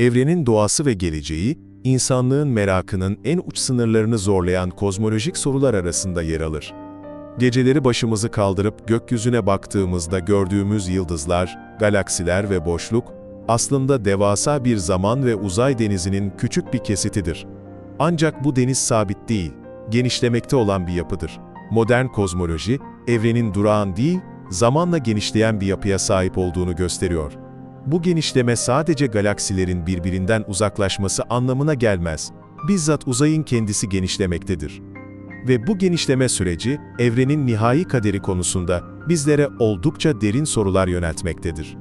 Evrenin doğası ve geleceği, insanlığın merakının en uç sınırlarını zorlayan kozmolojik sorular arasında yer alır. Geceleri başımızı kaldırıp gökyüzüne baktığımızda gördüğümüz yıldızlar, galaksiler ve boşluk, aslında devasa bir zaman ve uzay denizinin küçük bir kesitidir. Ancak bu deniz sabit değil, genişlemekte olan bir yapıdır. Modern kozmoloji, evrenin durağan değil, zamanla genişleyen bir yapıya sahip olduğunu gösteriyor. Bu genişleme sadece galaksilerin birbirinden uzaklaşması anlamına gelmez. Bizzat uzayın kendisi genişlemektedir. Ve bu genişleme süreci, evrenin nihai kaderi konusunda bizlere oldukça derin sorular yöneltmektedir.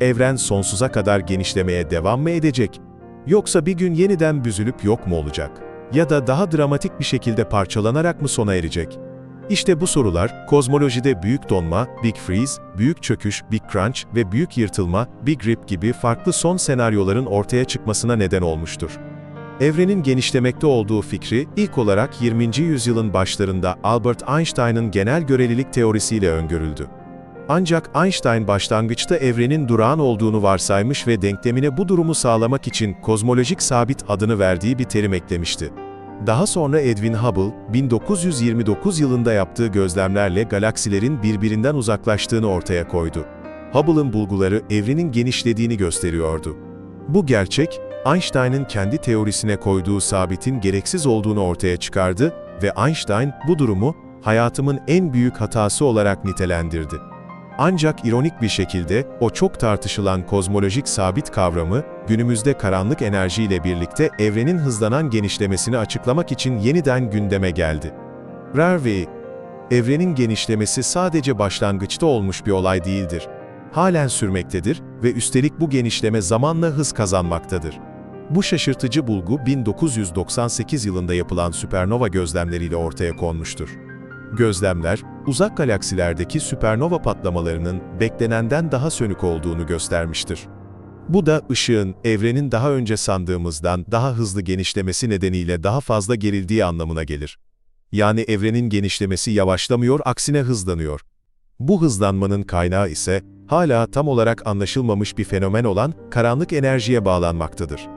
Evren sonsuza kadar genişlemeye devam mı edecek? Yoksa bir gün yeniden büzülüp yok mu olacak? Ya da daha dramatik bir şekilde parçalanarak mı sona erecek? İşte bu sorular, kozmolojide büyük donma, Big Freeze, büyük çöküş, Big Crunch ve büyük yırtılma, Big Rip gibi farklı son senaryoların ortaya çıkmasına neden olmuştur. Evrenin genişlemekte olduğu fikri, ilk olarak 20. yüzyılın başlarında Albert Einstein'ın genel görelilik teorisiyle öngörüldü. Ancak Einstein başlangıçta evrenin durağan olduğunu varsaymış ve denklemine bu durumu sağlamak için kozmolojik sabit adını verdiği bir terim eklemişti. Daha sonra Edwin Hubble, 1929 yılında yaptığı gözlemlerle galaksilerin birbirinden uzaklaştığını ortaya koydu. Hubble'ın bulguları evrenin genişlediğini gösteriyordu. Bu gerçek, Einstein'ın kendi teorisine koyduğu sabitin gereksiz olduğunu ortaya çıkardı ve Einstein bu durumu hayatımın en büyük hatası olarak nitelendirdi. Ancak ironik bir şekilde o çok tartışılan kozmolojik sabit kavramı günümüzde karanlık enerjiyle birlikte evrenin hızlanan genişlemesini açıklamak için yeniden gündeme geldi. Rarvey, evrenin genişlemesi sadece başlangıçta olmuş bir olay değildir. Halen sürmektedir ve üstelik bu genişleme zamanla hız kazanmaktadır. Bu şaşırtıcı bulgu 1998 yılında yapılan süpernova gözlemleriyle ortaya konmuştur. Gözlemler, uzak galaksilerdeki süpernova patlamalarının beklenenden daha sönük olduğunu göstermiştir. Bu da ışığın, evrenin daha önce sandığımızdan daha hızlı genişlemesi nedeniyle daha fazla gerildiği anlamına gelir. Yani evrenin genişlemesi yavaşlamıyor, aksine hızlanıyor. Bu hızlanmanın kaynağı ise, hala tam olarak anlaşılmamış bir fenomen olan karanlık enerjiye bağlanmaktadır.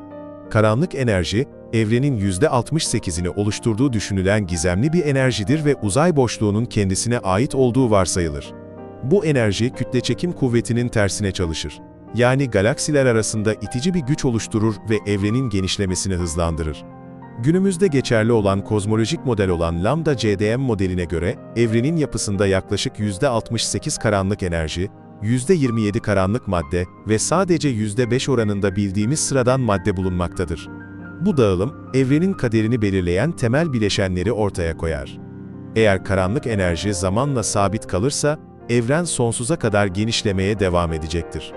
Karanlık enerji, evrenin %68'ini oluşturduğu düşünülen gizemli bir enerjidir ve uzay boşluğunun kendisine ait olduğu varsayılır. Bu enerji kütle çekim kuvvetinin tersine çalışır. Yani galaksiler arasında itici bir güç oluşturur ve evrenin genişlemesini hızlandırır. Günümüzde geçerli olan kozmolojik model olan Lambda CDM modeline göre, evrenin yapısında yaklaşık %68 karanlık enerji, %27 karanlık madde ve sadece %5 oranında bildiğimiz sıradan madde bulunmaktadır. Bu dağılım, evrenin kaderini belirleyen temel bileşenleri ortaya koyar. Eğer karanlık enerji zamanla sabit kalırsa, evren sonsuza kadar genişlemeye devam edecektir.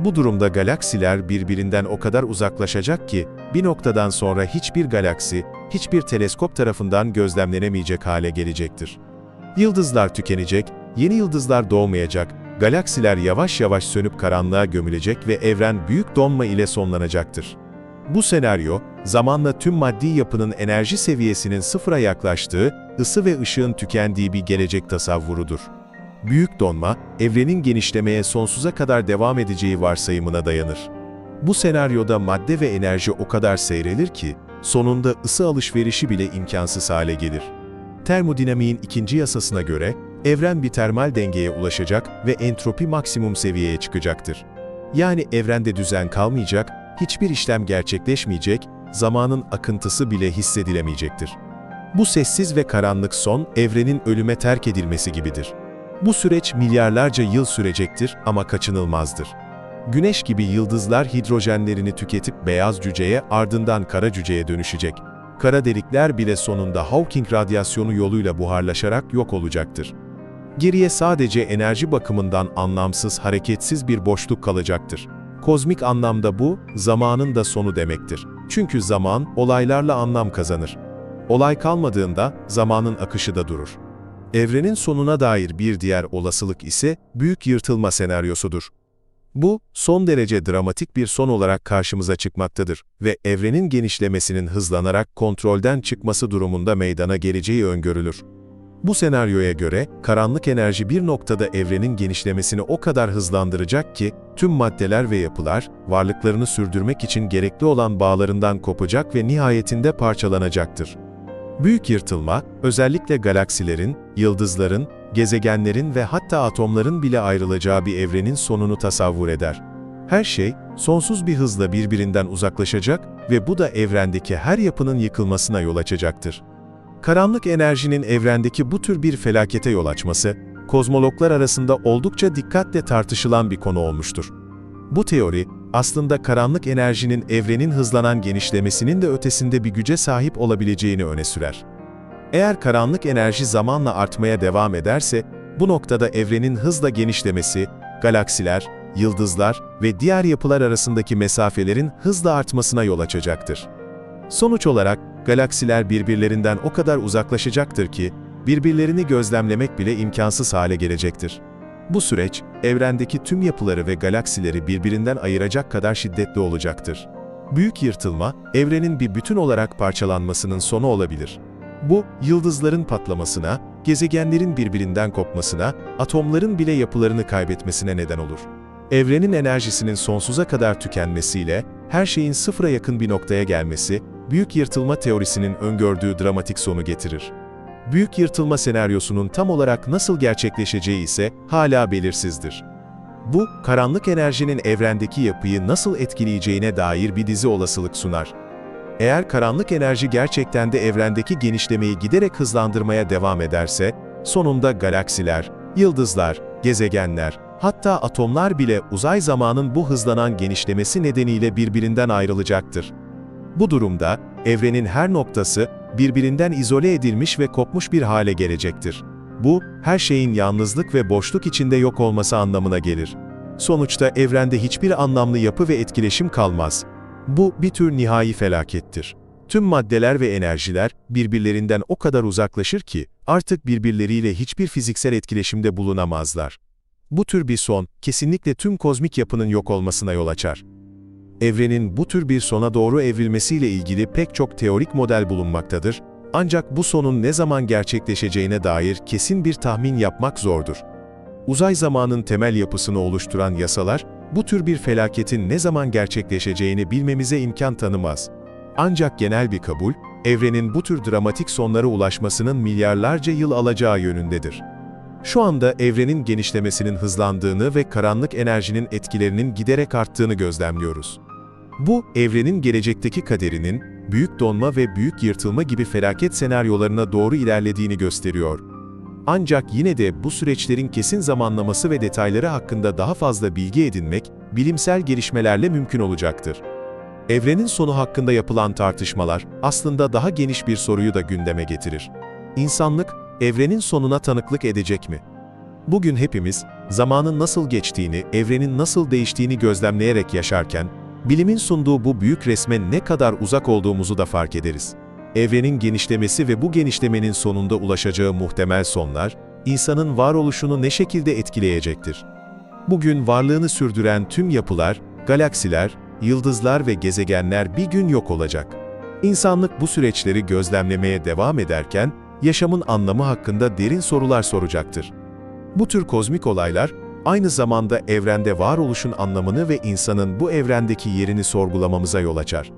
Bu durumda galaksiler birbirinden o kadar uzaklaşacak ki, bir noktadan sonra hiçbir galaksi, hiçbir teleskop tarafından gözlemlenemeyecek hale gelecektir. Yıldızlar tükenecek, yeni yıldızlar doğmayacak, galaksiler yavaş yavaş sönüp karanlığa gömülecek ve evren büyük donma ile sonlanacaktır. Bu senaryo, zamanla tüm maddi yapının enerji seviyesinin sıfıra yaklaştığı, ısı ve ışığın tükendiği bir gelecek tasavvurudur. Büyük donma, evrenin genişlemeye sonsuza kadar devam edeceği varsayımına dayanır. Bu senaryoda madde ve enerji o kadar seyrelir ki, sonunda ısı alışverişi bile imkansız hale gelir. Termodinamiğin ikinci yasasına göre, evren bir termal dengeye ulaşacak ve entropi maksimum seviyeye çıkacaktır. Yani evrende düzen kalmayacak, hiçbir işlem gerçekleşmeyecek, zamanın akıntısı bile hissedilemeyecektir. Bu sessiz ve karanlık son, evrenin ölüme terk edilmesi gibidir. Bu süreç milyarlarca yıl sürecektir ama kaçınılmazdır. Güneş gibi yıldızlar hidrojenlerini tüketip beyaz cüceye ardından kara cüceye dönüşecek. Kara delikler bile sonunda Hawking radyasyonu yoluyla buharlaşarak yok olacaktır. Geriye sadece enerji bakımından anlamsız, hareketsiz bir boşluk kalacaktır. Kozmik anlamda bu, zamanın da sonu demektir. Çünkü zaman, olaylarla anlam kazanır. Olay kalmadığında, zamanın akışı da durur. Evrenin sonuna dair bir diğer olasılık ise, büyük yırtılma senaryosudur. Bu, son derece dramatik bir son olarak karşımıza çıkmaktadır ve evrenin genişlemesinin hızlanarak kontrolden çıkması durumunda meydana geleceği öngörülür. Bu senaryoya göre, karanlık enerji bir noktada evrenin genişlemesini o kadar hızlandıracak ki, tüm maddeler ve yapılar, varlıklarını sürdürmek için gerekli olan bağlarından kopacak ve nihayetinde parçalanacaktır. Büyük yırtılma, özellikle galaksilerin, yıldızların, gezegenlerin ve hatta atomların bile ayrılacağı bir evrenin sonunu tasavvur eder. Her şey, sonsuz bir hızla birbirinden uzaklaşacak ve bu da evrendeki her yapının yıkılmasına yol açacaktır. Karanlık enerjinin evrendeki bu tür bir felakete yol açması, kozmologlar arasında oldukça dikkatle tartışılan bir konu olmuştur. Bu teori, aslında karanlık enerjinin evrenin hızlanan genişlemesinin de ötesinde bir güce sahip olabileceğini öne sürer. Eğer karanlık enerji zamanla artmaya devam ederse, bu noktada evrenin hızla genişlemesi, galaksiler, yıldızlar ve diğer yapılar arasındaki mesafelerin hızla artmasına yol açacaktır. Sonuç olarak, galaksiler birbirlerinden o kadar uzaklaşacaktır ki, birbirlerini gözlemlemek bile imkansız hale gelecektir. Bu süreç, evrendeki tüm yapıları ve galaksileri birbirinden ayıracak kadar şiddetli olacaktır. Büyük yırtılma, evrenin bir bütün olarak parçalanmasının sonu olabilir. Bu, yıldızların patlamasına, gezegenlerin birbirinden kopmasına, atomların bile yapılarını kaybetmesine neden olur. Evrenin enerjisinin sonsuza kadar tükenmesiyle, her şeyin sıfıra yakın bir noktaya gelmesi, büyük yırtılma teorisinin öngördüğü dramatik sonu getirir. Büyük yırtılma senaryosunun tam olarak nasıl gerçekleşeceği ise hala belirsizdir. Bu, karanlık enerjinin evrendeki yapıyı nasıl etkileyeceğine dair bir dizi olasılık sunar. Eğer karanlık enerji gerçekten de evrendeki genişlemeyi giderek hızlandırmaya devam ederse, sonunda galaksiler, yıldızlar, gezegenler, hatta atomlar bile uzay zamanın bu hızlanan genişlemesi nedeniyle birbirinden ayrılacaktır. Bu durumda, evrenin her noktası, birbirinden izole edilmiş ve kopmuş bir hale gelecektir. Bu, her şeyin yalnızlık ve boşluk içinde yok olması anlamına gelir. Sonuçta evrende hiçbir anlamlı yapı ve etkileşim kalmaz. Bu, bir tür nihai felakettir. Tüm maddeler ve enerjiler, birbirlerinden o kadar uzaklaşır ki, artık birbirleriyle hiçbir fiziksel etkileşimde bulunamazlar. Bu tür bir son, kesinlikle tüm kozmik yapının yok olmasına yol açar. Evrenin bu tür bir sona doğru evrilmesiyle ilgili pek çok teorik model bulunmaktadır, ancak bu sonun ne zaman gerçekleşeceğine dair kesin bir tahmin yapmak zordur. Uzay zamanın temel yapısını oluşturan yasalar, bu tür bir felaketin ne zaman gerçekleşeceğini bilmemize imkan tanımaz. Ancak genel bir kabul, evrenin bu tür dramatik sonlara ulaşmasının milyarlarca yıl alacağı yönündedir. Şu anda evrenin genişlemesinin hızlandığını ve karanlık enerjinin etkilerinin giderek arttığını gözlemliyoruz. Bu, evrenin gelecekteki kaderinin, büyük donma ve büyük yırtılma gibi felaket senaryolarına doğru ilerlediğini gösteriyor. Ancak yine de bu süreçlerin kesin zamanlaması ve detayları hakkında daha fazla bilgi edinmek, bilimsel gelişmelerle mümkün olacaktır. Evrenin sonu hakkında yapılan tartışmalar, aslında daha geniş bir soruyu da gündeme getirir. İnsanlık, evrenin sonuna tanıklık edecek mi? Bugün hepimiz, zamanın nasıl geçtiğini, evrenin nasıl değiştiğini gözlemleyerek yaşarken, bilimin sunduğu bu büyük resme ne kadar uzak olduğumuzu da fark ederiz. Evrenin genişlemesi ve bu genişlemenin sonunda ulaşacağı muhtemel sonlar, insanın varoluşunu ne şekilde etkileyecektir? Bugün varlığını sürdüren tüm yapılar, galaksiler, yıldızlar ve gezegenler bir gün yok olacak. İnsanlık bu süreçleri gözlemlemeye devam ederken, yaşamın anlamı hakkında derin sorular soracaktır. Bu tür kozmik olaylar, aynı zamanda evrende varoluşun anlamını ve insanın bu evrendeki yerini sorgulamamıza yol açar.